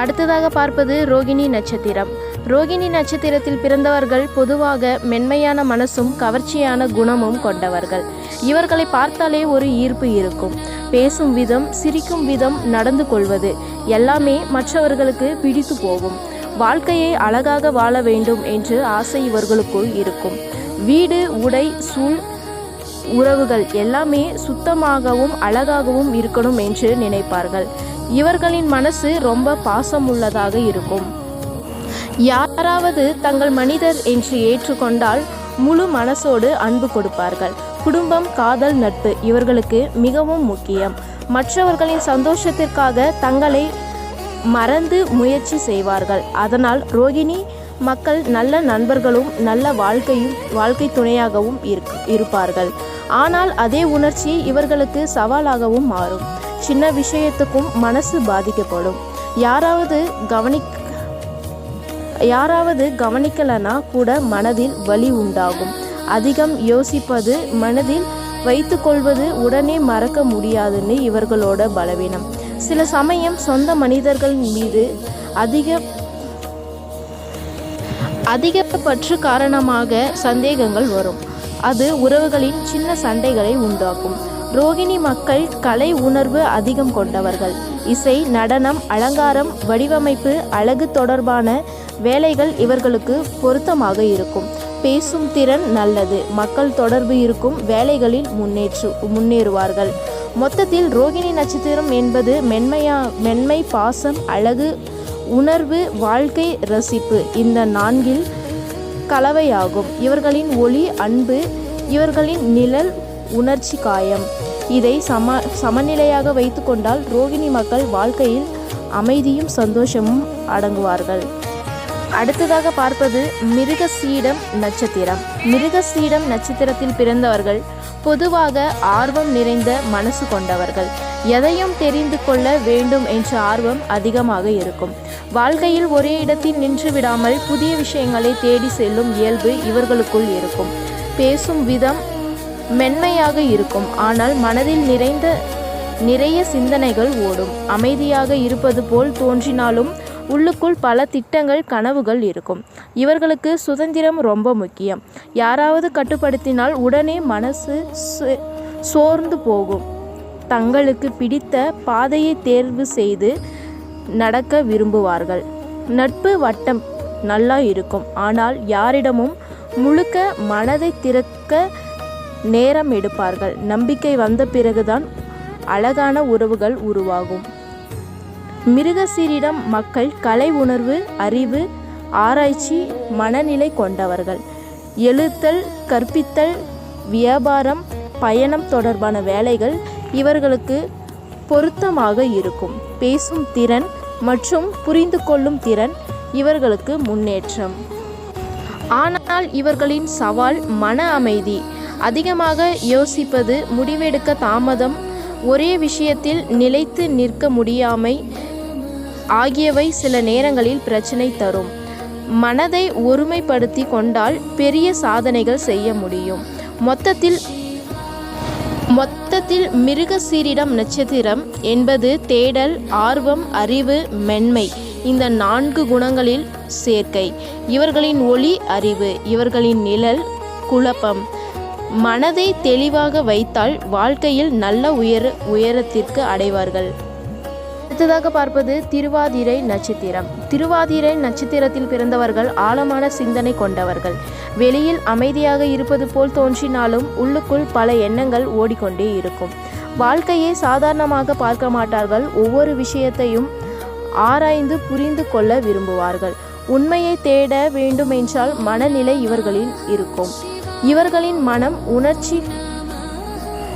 அடுத்ததாக பார்ப்பது ரோகிணி நட்சத்திரம். ரோகிணி நட்சத்திரத்தில் பிறந்தவர்கள் பொதுவாக மென்மையான மனசும் கவர்ச்சியான குணமும் கொண்டவர்கள். இவர்களை பார்த்தாலே ஒரு ஈர்ப்பு இருக்கும். பேசும் விதம் சிரிக்கும் விதம் நடந்து கொள்வது எல்லாமே மற்றவர்களுக்கு பிடித்து போகும். வாழ்க்கையை அழகாக வாழ வேண்டும் என்று ஆசை இவர்களுக்குள் இருக்கும். வீடு உடை சூழ் உறவுகள் எல்லாமே சுத்தமாகவும் அழகாகவும் இருக்கணும் என்று நினைப்பார்கள். இவர்களின் மனசு ரொம்ப பாசமுள்ளதாக இருக்கும். யாராவது தங்கள் மனிதர் என்று ஏற்றுக்கொண்டால் முழு மனசோடு அன்பு கொடுப்பார்கள். குடும்பம் காதல் நட்பு இவர்களுக்கு மிகவும் முக்கியம். மற்றவர்களின் சந்தோஷத்திற்காக தங்களை மறந்து முயற்சி செய்வார்கள். அதனால் ரோகிணி மக்கள் நல்ல நண்பர்களும் நல்ல வாழ்க்கையும் வாழ்க்கை துணையாகவும் இருக்- இருப்பார்கள். ஆனால் அதே உணர்ச்சி இவர்களுக்கு சவாலாகவும் மாறும். சின்ன விஷயத்துக்கும் மனசு பாதிக்கப்படும். யாராவது கவனிக் யாராவது கவனிக்கலனா கூட மனதில் வலி உண்டாகும். அதிகம் யோசிப்பது மனதில் வைத்துக்கொள்வது உடனே மறக்க முடியாதுன்னு இவர்களோட பலவீனம். சில சமயம் சொந்த மனிதர்கள் மீது அதிக அதிக பற்று காரணமாக சந்தேகங்கள் வரும். அது உறவுகளின் சின்ன சண்டைகளை உண்டாக்கும். ரோகிணி மக்கள் கலை உணர்வு அதிகம் கொண்டவர்கள். இசை நடனம் அலங்காரம் வடிவமைப்பு அழகு தொடர்பான வேலைகள் இவர்களுக்கு பொருத்தமாக இருக்கும். பேசும் திறன் நல்லது. மக்கள் தொடர்பு இருக்கும் வேலைகளில் முன்னேற்று முன்னேறுவார்கள். மொத்தத்தில் ரோகிணி நட்சத்திரம் என்பது மென்மையா மென்மை பாசம் அழகு உணர்வு வாழ்க்கை ரசிப்பு இந்த நான்கில் கலவையாகும். இவர்களின் ஒளி அன்பு இவர்களின் நிழல் உணர்ச்சி காயம். இதை சம சமநிலையாக வைத்து கொண்டால் ரோகிணி மக்கள் வாழ்க்கையில் அமைதியும் சந்தோஷமும் அடங்குவார்கள். அடுத்ததாக பார்ப்பது மிருகசீடம் நட்சத்திரம். மிருகசீடம் நட்சத்திரத்தில் பிறந்தவர்கள் பொதுவாக ஆர்வம் நிறைந்த மனசு கொண்டவர்கள். எதையும் தெரிந்து கொள்ள வேண்டும் என்ற ஆர்வம் அதிகமாக இருக்கும். வாழ்க்கையில் ஒரே இடத்தில் நின்று விடாமல் புதிய விஷயங்களை தேடி செல்லும் இயல்பு இவர்களுக்குள் இருக்கும். பேசும் விதம் மென்மையாக இருக்கும். ஆனால் மனதில் நிறைந்த நிறைய சிந்தனைகள் ஓடும். அமைதியாக இருப்பது போல் தோன்றினாலும் உள்ளுக்குள் பல திட்டங்கள் கனவுகள் இருக்கும். இவர்களுக்கு சுதந்திரம் ரொம்ப முக்கியம். யாராவது கட்டுப்படுத்தினால் உடனே மனசு சோ- சோர்ந்து போகும். தங்களுக்கு பிடித்த பாதையை தேர்வு செய்து நடக்க விரும்புவார்கள். நட்பு வட்டம் நல்லா இருக்கும். ஆனால் யாரிடமும் முழுக்க மனதை திறக்க நேரம் எடுப்பார்கள். நம்பிக்கை வந்த பிறகுதான் அழகான உறவுகள் உருவாகும். மிருகசீரிடம் மக்கள் கலை உணர்வு அறிவு ஆராய்ச்சி மனநிலை கொண்டவர்கள். எழுத்தல் கற்பித்தல் வியாபாரம் பயணம் தொடர்பான வேலைகள் இவர்களுக்கு பொருத்தமாக இருக்கும். பேசும் திறன் மற்றும் புரிந்து கொள்ளும் திறன் இவர்களுக்கு முன்னேற்றம். ஆனால் இவர்களின் சவால் மன அமைதி அதிகமாக யோசிப்பது முடிவெடுக்க தாமதம். ஒரே விஷயத்தில் நிலைத்து நிற்க முடியாமை ஆகியவை சில நேரங்களில் பிரச்சனை தரும். மனதை ஒருமைப்படுத்தி கொண்டால் பெரிய சாதனைகள் செய்ய முடியும். மொத்தத்தில் மொத்தத்தில் மிருக சீரிடம் நட்சத்திரம் என்பது தேடல் ஆர்வம் அறிவு மென்மை. இந்த நான்கு குணங்களில் சேர்க்கை. இவர்களின் ஒளி அறிவு. இவர்களின் நிழல் குழப்பம். மனதை தெளிவாக வைத்தால் வாழ்க்கையில் நல்ல உயர உயரத்திற்கு அடைவார்கள். அடுத்ததாக பார்ப்பது திருவாதிரை நட்சத்திரம். திருவாதிரை நட்சத்திரத்தில் பிறந்தவர்கள் ஆழமான சிந்தனை கொண்டவர்கள். வெளியில் அமைதியாக இருப்பது போல் தோன்றினாலும் உள்ளுக்குள் பல எண்ணங்கள் ஓடிக்கொண்டே இருக்கும். வாழ்க்கையை சாதாரணமாக பார்க்க மாட்டார்கள். ஒவ்வொரு விஷயத்தையும் ஆராய்ந்து புரிந்து கொள்ள விரும்புவார்கள். உண்மையை தேட வேண்டுமென்றால் மனநிலை இவர்களில் இருக்கும். இவர்களின் மனம் உணர்ச்சி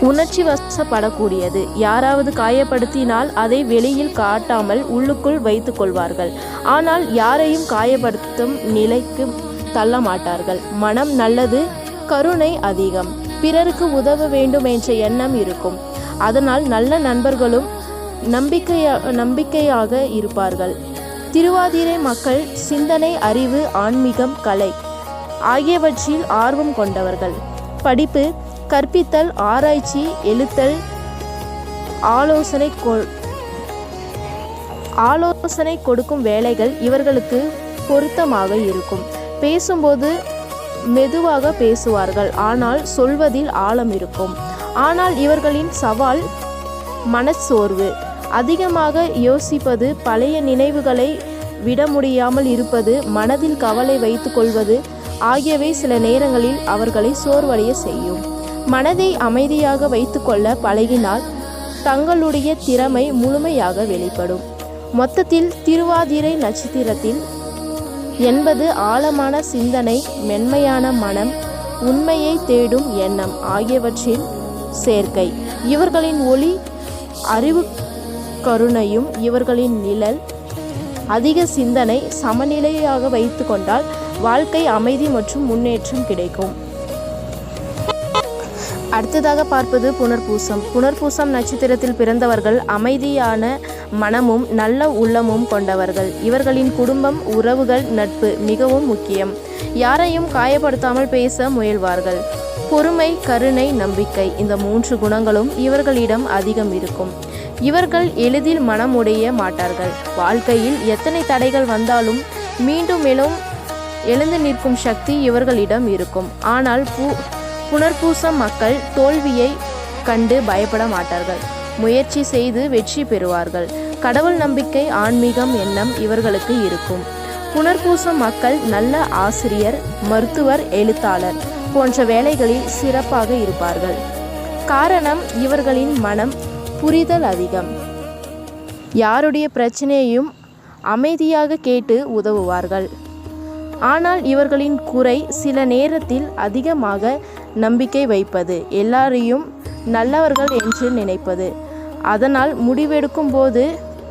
உணர்ச்சி வசப்படக்கூடியது யாராவது காயப்படுத்தினால் அதை வெளியில் காட்டாமல் உள்ளுக்குள் வைத்துக் கொள்வார்கள். ஆனால் யாரையும் காயப்படுத்தும் நிலைக்கு தள்ள மாட்டார்கள் மனம் நல்லது கருணை அதிகம். பிறருக்கு உதவ வேண்டும் என்ற எண்ணம் இருக்கும். அதனால் நல்ல நண்பர்களும் நம்பிக்கையா நம்பிக்கையாக இருப்பார்கள். திருவாதிரை மக்கள் சிந்தனை அறிவு ஆன்மீகம் கலை ஆகியவற்றில் ஆர்வம் கொண்டவர்கள். படிப்பு கற்பித்தல் ஆராய்ச்சி எழுத்தல் ஆலோசனை கொ ஆலோசனை கொடுக்கும் வேலைகள் இவர்களுக்கு பொருத்தமாக இருக்கும். பேசும்போது மெதுவாக பேசுவார்கள் ஆனால் சொல்வதில் ஆழம் இருக்கும். ஆனால் இவர்களின் சவால் மனச்சோர்வு. அதிகமாக யோசிப்பது பழைய நினைவுகளை விட முடியாமல் இருப்பது மனதில் கவலை வைத்துக்கொள்வது ஆகியவை சில நேரங்களில் அவர்களை சோர்வடைய செய்யும். மனதை அமைதியாக வைத்துக்கொள்ள பழகினால் தங்களுடைய திறமை முழுமையாக வெளிப்படும். மொத்தத்தில் திருவாதிரை நட்சத்திரத்தில் என்பது ஆழமான சிந்தனை மென்மையான மனம் உண்மையை தேடும் எண்ணம் ஆகியவற்றின் சேர்க்கை. இவர்களின் ஒளி அறிவு கருணையும் இவர்களின் நிழல் அதிக சிந்தனை சமநிலையாக வைத்து கொண்டால் வாழ்க்கை அமைதி மற்றும் முன்னேற்றம் கிடைக்கும். அடுத்ததாக பார்ப்பது புனர்பூசம். புனர்பூசம் நட்சத்திரத்தில் பிறந்தவர்கள் அமைதியான மனமும் நல்ல உள்ளமும் கொண்டவர்கள். இவர்களின் குடும்பம் உறவுகள் நட்பு மிகவும் முக்கியம். யாரையும் காயப்படுத்தாமல் பேச முயல்வார்கள். பொறுமை கருணை நம்பிக்கை இந்த மூன்று குணங்களும் இவர்களிடம் அதிகம் இருக்கும். இவர்கள் எளிதில் மனம் உடைய மாட்டார்கள். வாழ்க்கையில் எத்தனை தடைகள் வந்தாலும் மீண்டும் மேலும் எழுந்து நிற்கும் சக்தி இவர்களிடம் இருக்கும். ஆனால் பூ புனர்பூசம் மக்கள் தோல்வியை கண்டு பயப்பட மாட்டார்கள். முயற்சி செய்து வெற்றி பெறுவார்கள். கடவுள் நம்பிக்கை ஆன்மீகம் எண்ணம் இவர்களுக்கு இருக்கும். புனர்பூசம் மக்கள் நல்ல ஆசிரியர் மருத்துவர் எழுத்தாளர் போன்ற வேலைகளில் சிறப்பாக இருப்பார்கள். காரணம் இவர்களின் மனம் புரிதல் அதிகம். யாருடைய பிரச்சனையையும் அமைதியாக கேட்டு உதவுவார்கள். ஆனால் இவர்களின் குறை சில நேரத்தில் அதிகமாக நம்பிக்கை வைப்பது எல்லாரையும் நல்லவர்கள் என்று நினைப்பது. அதனால் முடிவெடுக்கும் போது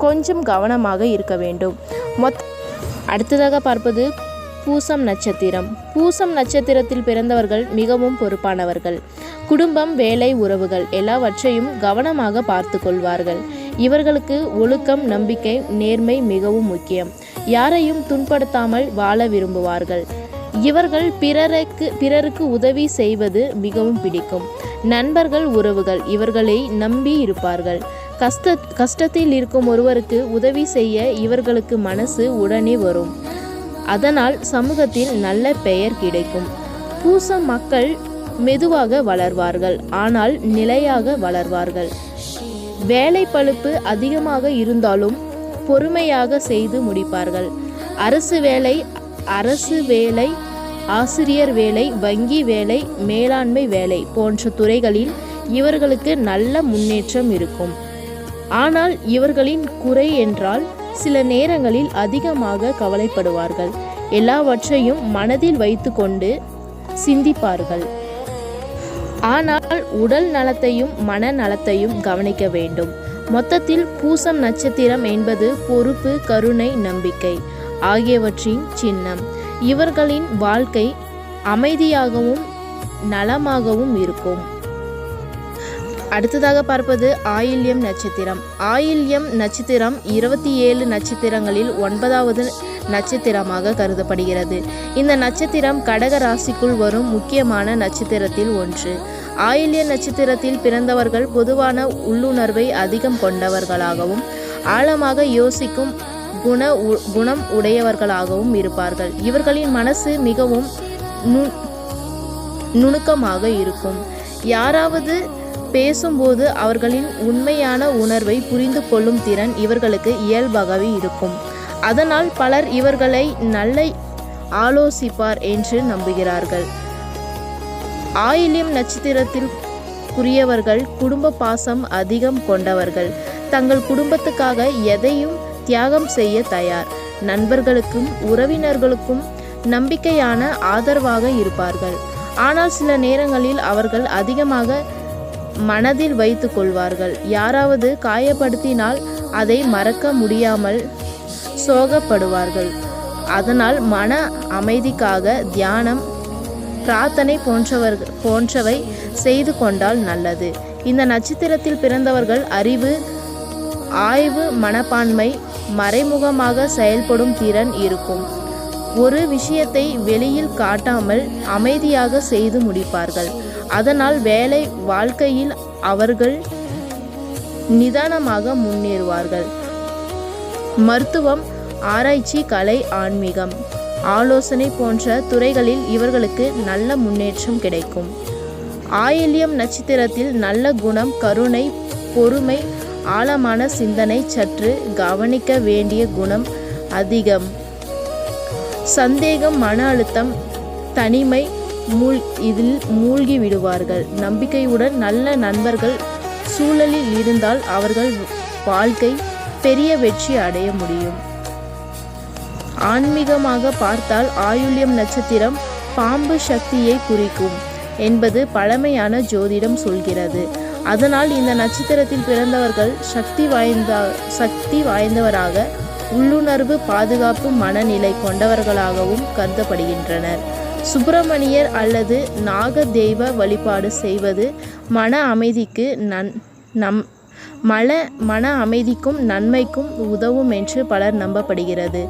கொஞ்சம் கவனமாக இருக்க வேண்டும். மொத்த அடுத்ததாக பார்ப்பது பூசம் நட்சத்திரம். பூசம் நட்சத்திரத்தில் பிறந்தவர்கள் மிகவும் பொறுப்பானவர்கள். குடும்பம் வேலை உறவுகள் எல்லாவற்றையும் கவனமாக பார்த்து கொள்வார்கள். இவர்களுக்கு ஒழுக்கம் நம்பிக்கை நேர்மை மிகவும் முக்கியம். யாரையும் துன்படுத்தாமல் வாழ விரும்புவார்கள். இவர்கள் பிறருக்கு பிறருக்கு உதவி செய்வது மிகவும் பிடிக்கும். நண்பர்கள் உறவுகள் இவர்களை நம்பி இருப்பார்கள். கஷ்ட கஷ்டத்தில் இருக்கும் ஒருவருக்கு உதவி செய்ய இவர்களுக்கு மனசு உடனே வரும். அதனால் சமூகத்தில் நல்ல பெயர் கிடைக்கும். பூச மக்கள் மெதுவாக வளர்வார்கள். ஆனால் நிலையாக வளர்வார்கள். வேலை பழுப்பு அதிகமாக இருந்தாலும் பொறுமையாக செய்து முடிப்பார்கள். அரசு வேலை அரசு வேலை ஆசிரியர் வேலை வங்கி வேலை மேலாண்மை வேலை போன்ற துறைகளில் இவர்களுக்கு நல்ல முன்னேற்றம் இருக்கும். ஆனால் இவர்களின் குறை என்றால் சில நேரங்களில் அதிகமாக கவலைப்படுவார்கள். எல்லாவற்றையும் மனதில் வைத்துக்கொண்டு சிந்திப்பார்கள். ஆனால் உடல் நலத்தையும் மன நலத்தையும் கவனிக்க வேண்டும். மொத்தத்தில் பூசம் நட்சத்திரம் என்பது பொறுப்பு கருணை நம்பிக்கை ஆகியவற்றின் சின்னம். இவர்களின் வாழ்க்கை அமைதியாகவும் நலமாகவும் இருக்கும். அடுத்ததாக பார்ப்பது ஆயில்யம் நட்சத்திரம். ஆயில்யம் நட்சத்திரம் இருபத்தி ஏழு நட்சத்திரங்களில் ஒன்பதாவது நட்சத்திரமாக கருதப்படுகிறது. இந்த நட்சத்திரம் கடக ராசிக்குள் வரும் முக்கியமான நட்சத்திரத்தில் ஒன்று. ஆயில்ய நட்சத்திரத்தில் பிறந்தவர்கள் பொதுவான உள்ளுணர்வை அதிகம் கொண்டவர்களாகவும் ஆழமாக யோசிக்கும் குண குணம் உடையவர்களாகவும் இருப்பார்கள். இவர்களின் மனசு மிகவும் நு நுணுக்கமாக இருக்கும். யாராவது பேசும்போது அவர்களின் உண்மையான உணர்வை புரிந்து கொள்ளும் திறன் இவர்களுக்கு இயல்பாகவே இருக்கும். அதனால் பலர் இவர்களை நல்ல ஆலோசிப்பார் என்று நம்புகிறார்கள். ஆயிலியம் நட்சத்திரத்தில் குரியவர்கள் குடும்ப பாசம் அதிகம் கொண்டவர்கள். தங்கள் குடும்பத்துக்காக எதையும் தியாகம் செய்ய தயார். நண்பர்களுக்கும் உறவினர்களுக்கும் நம்பிக்கையான ஆதரவாக இருப்பார்கள். ஆனால் சில நேரங்களில் அவர்கள் அதிகமாக மனதில் வைத்து கொள்வார்கள். யாராவது காயப்படுத்தினால் அதை மறக்க முடியாமல் சோகப்படுவார்கள். அதனால் மன அமைதிக்காக தியானம் பிரார்த்தனை போன்றவர் போன்றவை செய்து கொண்டால் நல்லது. இந்த நட்சத்திரத்தில் பிறந்தவர்கள் அறிவு ஆய்வு மனப்பான்மை மறைமுகமாக செயல்படும் திறன் இருக்கும். ஒரு விஷயத்தை வெளியில் காட்டாமல் அமைதியாக செய்து முடிப்பார்கள். அதனால் வேலை வாழ்க்கையில் அவர்கள் நிதானமாக முன்னேறுவார்கள். மருத்துவம் ஆராய்ச்சி கலை ஆன்மீகம் ஆலோசனை போன்ற துறைகளில் இவர்களுக்கு நல்ல முன்னேற்றம் கிடைக்கும். ஆயில்யம் நட்சத்திரத்தில் நல்ல குணம் கருணை பொறுமை ஆழமான சிந்தனை சற்று கவனிக்க வேண்டிய குணம் அதிகம். சந்தேகம் மன அழுத்தம் தனிமை மூழ் இதில் மூழ்கி விடுவார்கள். நம்பிக்கையுடன் நல்ல நண்பர்கள் சூழலில் இருந்தால் அவர்கள் வாழ்க்கை பெரிய வெற்றி அடைய முடியும். ஆன்மீகமாக பார்த்தால் ஆயுள்யம் நட்சத்திரம் பாம்பு சக்தியை குறிக்கும் என்பது பழமையான ஜோதிடம் சொல்கிறது. அதனால் இந்த நட்சத்திரத்தில் பிறந்தவர்கள் சக்தி வாய்ந்த சக்தி வாய்ந்தவராக உள்ளுணர்வு பாதுகாப்பு மனநிலை கொண்டவர்களாகவும் கருதப்படுகின்றனர். சுப்பிரமணியர் அல்லது நாக தெய்வ வழிபாடு செய்வது மன அமைதிக்கு நன் நம் மன மன அமைதிக்கும் நன்மைக்கும் உதவும் என்று பலர் நம்பப்படுகிறது.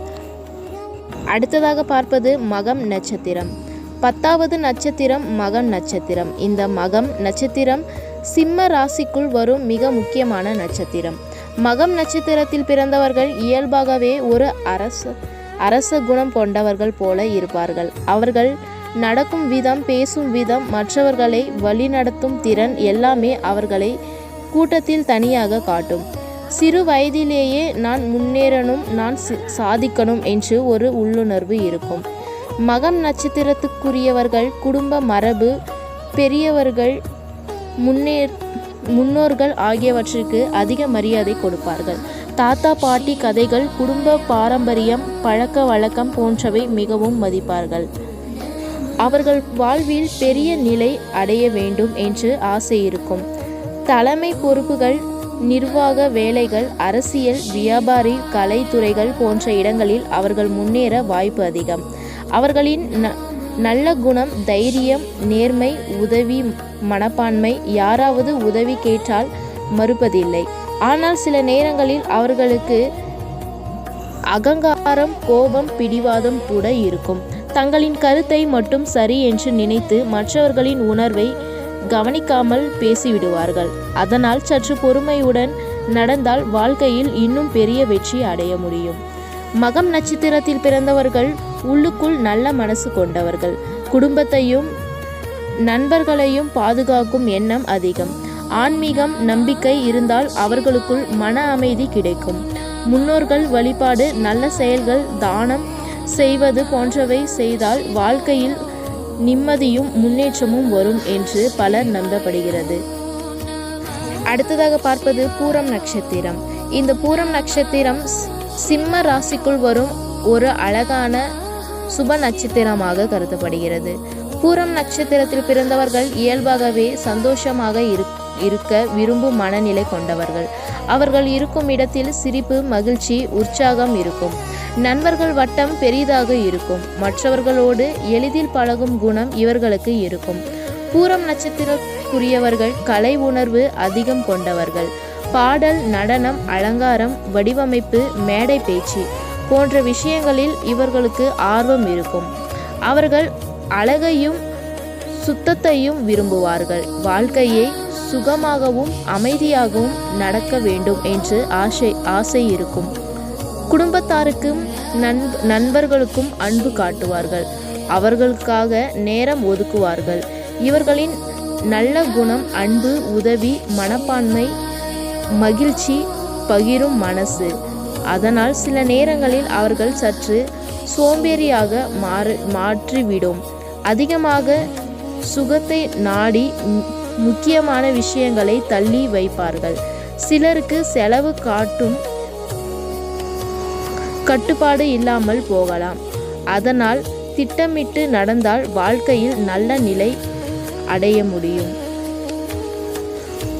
அடுத்ததாக பார்ப்பது மகம் நட்சத்திரம். பத்தாவது நட்சத்திரம் மகம் நட்சத்திரம். இந்த மகம் நட்சத்திரம் சிம்ம ராசிக்குள் வரும் மிக முக்கியமான நட்சத்திரம். மகம் நட்சத்திரத்தில் பிறந்தவர்கள் இயல்பாகவே ஒரு அரச அரச குணம் கொண்டவர்கள் போல இருப்பார்கள். அவர்கள் நடக்கும் விதம் பேசும் விதம் மற்றவர்களை வழிநடத்தும் திறன் எல்லாமே அவர்களை கூட்டத்தில் தனியாக காட்டும். சிறு வயதிலேயே நான் முன்னேறணும் நான் சி- சாதிக்கணும் என்று ஒரு உள்ளுணர்வு இருக்கும். மகம் நட்சத்திரத்துக்குரியவர்கள் குடும்ப மரபு பெரியவர்கள் முன்னேற் முன்னோர்கள் ஆகியவற்றிற்கு அதிக மரியாதை கொடுப்பார்கள். தாத்தா பாட்டி கதைகள் குடும்ப பாரம்பரியம் பழக்க வழக்கம் போன்றவை மிகவும் மதிப்பார்கள். அவர்கள் வாழ்வில் பெரிய நிலை அடைய வேண்டும் என்று ஆசை இருக்கும். தலைமை பொறுப்புகள் நிர்வாக வேலைகள் அரசியல் வியாபாரி கலைத்துறைகள் போன்ற இடங்களில் அவர்கள் முன்னேற வாய்ப்பு அதிகம். அவர்களின் ந- நல்ல குணம் தைரியம் நேர்மை உதவி மனப்பான்மை யாராவது உதவி கேட்டால் மறுப்பதில்லை. ஆனால் சில நேரங்களில் அவர்களுக்கு அகங்காரம் கோபம் பிடிவாதம் கூட இருக்கும். தங்களின் கருத்தை மட்டும் சரி என்று நினைத்து மற்றவர்களின் உணர்வை கவனிக்காமல் பேசிவிடுவார்கள். அதனால் சற்று பொறுமையுடன் நடந்தால் வாழ்க்கையில் இன்னும் பெரிய வெற்றி அடைய முடியும். மகம் நட்சத்திரத்தில் பிறந்தவர்கள் உள்ளுக்குள் நல்ல மனசு கொண்டவர்கள். குடும்பத்தையும் நண்பர்களையும் பாதுகாக்கும் எண்ணம் அதிகம். ஆன்மீகம் நம்பிக்கை இருந்தால் அவர்களுக்குள் மன அமைதி கிடைக்கும். முன்னோர்கள் வழிபாடு நல்ல செயல்கள் தானம் செய்வது போன்றவை செய்தால் வாழ்க்கையில் நிம்மதியும் முன்னேற்றமும் வரும் என்று பலர் நம்பப்படுகிறது. அடுத்ததாக பார்ப்பது பூரம் நட்சத்திரம். இந்த பூரம் நட்சத்திரம் சிம்ம ராசிக்குள் வரும் ஒரு அழகான சுப நட்சத்திரமாக கருதப்படுகிறது. பூரம் நட்சத்திரத்தில் பிறந்தவர்கள் இயல்பாகவே சந்தோஷமாக இருக்கும் இருக்க விரும்பும் மனநிலை கொண்டவர்கள். அவர்கள் இருக்கும் இடத்தில் சிரிப்பு மகிழ்ச்சி உற்சாகம் இருக்கும். நண்பர்கள் வட்டம் பெரிதாக இருக்கும். மற்றவர்களோடு எளிதில் பழகும் குணம் இவர்களுக்கு இருக்கும். பூரம் நட்சத்திரக்குரியவர்கள் கலை உணர்வு அதிகம் கொண்டவர்கள். பாடல் நடனம் அலங்காரம் வடிவமைப்பு மேடை பேச்சு போன்ற விஷயங்களில் இவர்களுக்கு ஆர்வம் இருக்கும். அவர்கள் அழகையும் சுத்தத்தையும் விரும்புவார்கள். வாழ்க்கையை சுகமாகவும் அமைதியாகவும் நடக்க வேண்டும் என்று ஆசை ஆசை இருக்கும். குடும்பத்தாருக்கும் நண்ப நண்பர்களுக்கும் அன்பு காட்டுவார்கள். அவர்களுக்காக நேரம் ஒதுக்குவார்கள். இவர்களின் நல்ல குணம் அன்பு உதவி மனப்பான்மை மகிழ்ச்சி பகிரும் மனசு. அதனால் சில நேரங்களில் அவர்கள் சற்று சோம்பேறியாக மாறு மாற்றிவிடும். அதிகமாக சுகத்தை நாடி முக்கியமான விஷயங்களை தள்ளி வைப்பார்கள். சிலருக்கு செலவு காட்டும் கட்டுப்பாடு இல்லாமல் போகலாம். அதனால் திட்டமிட்டு நடந்தால் வாழ்க்கையில் நல்ல நிலை அடைய முடியும்.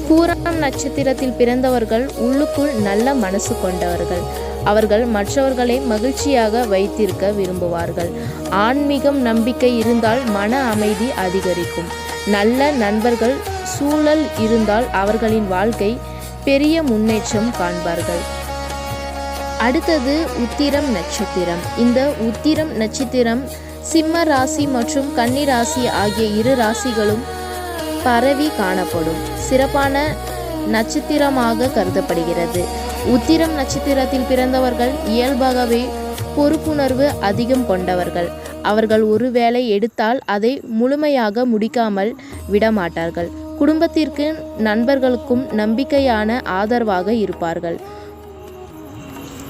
பூரம் நட்சத்திரத்தில் பிறந்தவர்கள் உள்ளுக்குள் நல்ல மனசு கொண்டவர்கள். அவர்கள் மற்றவர்களை மகிழ்ச்சியாக வைத்திருக்க விரும்புவார்கள். ஆன்மீகம் நம்பிக்கை இருந்தால் மன அமைதி அதிகரிக்கும். நல்ல நண்பர்கள் சூழல் இருந்தால் அவர்களின் வாழ்க்கை பெரிய முன்னேற்றம் காண்பார்கள். அடுத்தது உத்திரம் நட்சத்திரம். இந்த உத்திரம் நட்சத்திரம் சிம்ம ராசி மற்றும் கன்னி ராசி ஆகிய இரு ராசிகளும் பரவி காணப்படும். சிறப்பான நட்சத்திரமாக கருதப்படுகிறது. உத்திரம் நட்சத்திரத்தில் பிறந்தவர்கள் இயல்பாகவே பொறுப்புணர்வு அதிகம் கொண்டவர்கள். அவர்கள் ஒருவேளை எடுத்தால் அதை முழுமையாக முடிக்காமல் விடமாட்டார்கள். குடும்பத்திற்கு நண்பர்களுக்கும் நம்பிக்கையான ஆதரவாக இருப்பார்கள்.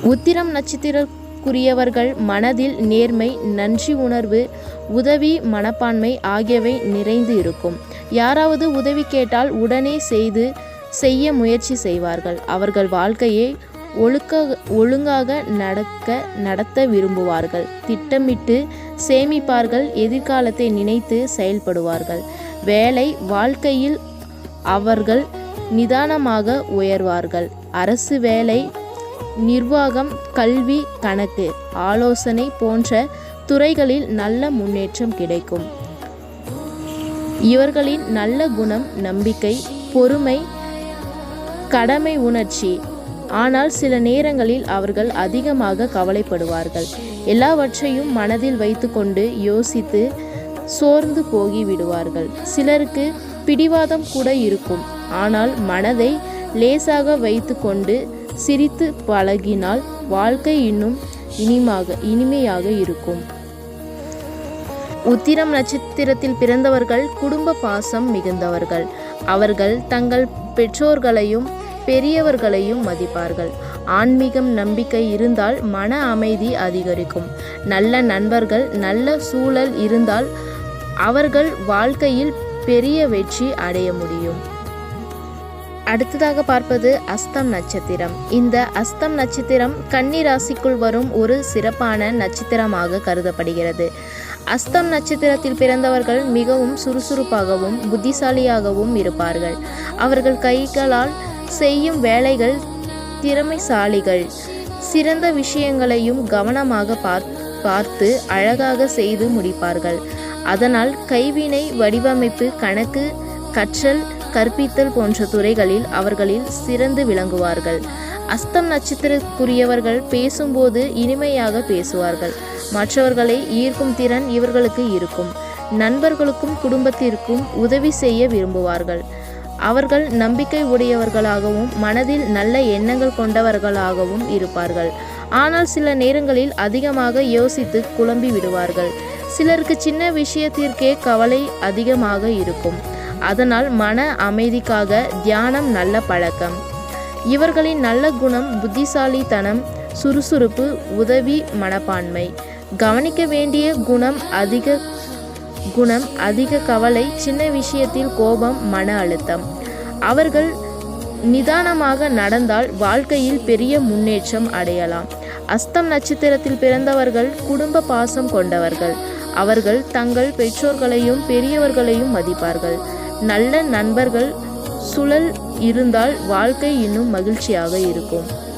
உத்திரம் நட்சத்திரக்குரியவர்கள் மனதில் நேர்மை நன்றி உணர்வு உதவி மனப்பான்மை ஆகியவை நிறைந்து இருக்கும். யாராவது உதவி கேட்டால் உடனே செய்து செய்ய முயற்சி செய்வார்கள். அவர்கள் வாழ்க்கையை ஒழுக்க ஒழுங்காக நடக்க நடத்த விரும்புவார்கள். திட்டமிட்டு சேமிப்பார்கள் எதிர்காலத்தை நினைத்து செயல்படுவார்கள். வேலை வாழ்க்கையில் அவர்கள் நிதானமாக உயர்வார்கள். அரசு வேலை நிர்வாகம் கல்வி கணக்கு ஆலோசனை போன்ற துறைகளில் நல்ல முன்னேற்றம் கிடைக்கும். இவர்களின் நல்ல குணம் நம்பிக்கை பொறுமை கடமை உணர்ச்சி. ஆனால் சில நேரங்களில் அவர்கள் அதிகமாக கவலைப்படுவார்கள். எல்லாவற்றையும் மனதில் வைத்துக்கொண்டு யோசித்து சோர்ந்து போகி விடுவார்கள். சிலருக்கு பிடிவாதம் கூட இருக்கும். ஆனால் மனதை லேசாக வைத்துக்கொண்டு சிரித்து பழகினால் வாழ்க்கை இன்னும் இனிமாக இனிமையாக இருக்கும். உத்திரம் நட்சத்திரத்தில் பிறந்தவர்கள் குடும்ப பாசம் மிகுந்தவர்கள். அவர்கள் தங்கள் பெற்றோர்களையும் பெரியவர்களையும் மதிப்பார்கள். ஆன்மீகம் நம்பிக்கை இருந்தால் மன அமைதி அதிகரிக்கும். நல்ல நண்பர்கள் நல்ல சூழல் இருந்தால் அவர்கள் வாழ்க்கையில் பெரிய வெற்றி அடைய முடியும். அடுத்ததாக பார்ப்பது அஸ்தம் நட்சத்திரம். இந்த அஸ்தம் நட்சத்திரம் கன்னி ராசிக்குள் வரும் ஒரு சிறப்பான நட்சத்திரமாக கருதப்படுகிறது. அஸ்தம் நட்சத்திரத்தில் பிறந்தவர்கள் மிகவும் சுறுசுறுப்பாகவும் புத்திசாலியாகவும் இருப்பார்கள். அவர்கள் கைகளால் செய்யும் வேலைகள் திறமைசாலிகள். சிறந்த விஷயங்களையும் கவனமாக பார்த்து அழகாக செய்து முடிப்பார்கள். அதனால் கைவினை வடிவமைப்பு கணக்கு கற்றல் கற்பித்தல் போன்ற துறைகளில் அவர்களில் சிறந்து விளங்குவார்கள். அஸ்தம் நட்சத்திரக்குரியவர்கள் பேசும்போது இனிமையாக பேசுவார்கள். மற்றவர்களை ஈர்க்கும் திறன் இவர்களுக்கு இருக்கும். நண்பர்களுக்கும் குடும்பத்திற்கும் உதவி செய்ய விரும்புவார்கள். அவர்கள் நம்பிக்கை உடையவர்களாகவும் மனதில் நல்ல எண்ணங்கள் கொண்டவர்களாகவும் இருப்பார்கள். ஆனால் சில நேரங்களில் அதிகமாக யோசித்து குழம்பி விடுவார்கள். சிலருக்கு சின்ன விஷயத்திற்கே கவலை அதிகமாக இருக்கும். அதனால் மன அமைதிக்காக தியானம் நல்ல பழக்கம். இவர்களின் நல்ல குணம் புத்திசாலித்தனம் சுறுசுறுப்பு உதவி மனப்பான்மை. கவனிக்க வேண்டிய குணம் அதிக குணம் அதிக கவலை சின்ன விஷயத்தில் கோபம் மன அழுத்தம். அவர்கள் நிதானமாக நடந்தால் வாழ்க்கையில் பெரிய முன்னேற்றம் அடையலாம். அஸ்தம் நட்சத்திரத்தில் பிறந்தவர்கள் குடும்ப பாசம் கொண்டவர்கள். அவர்கள் தங்கள் பெற்றோர்களையும் பெரியவர்களையும் மதிப்பார்கள். நல்ல நண்பர்கள் சுழல் இருந்தால் வாழ்க்கை இன்னும் மகிழ்ச்சியாக இருக்கும்.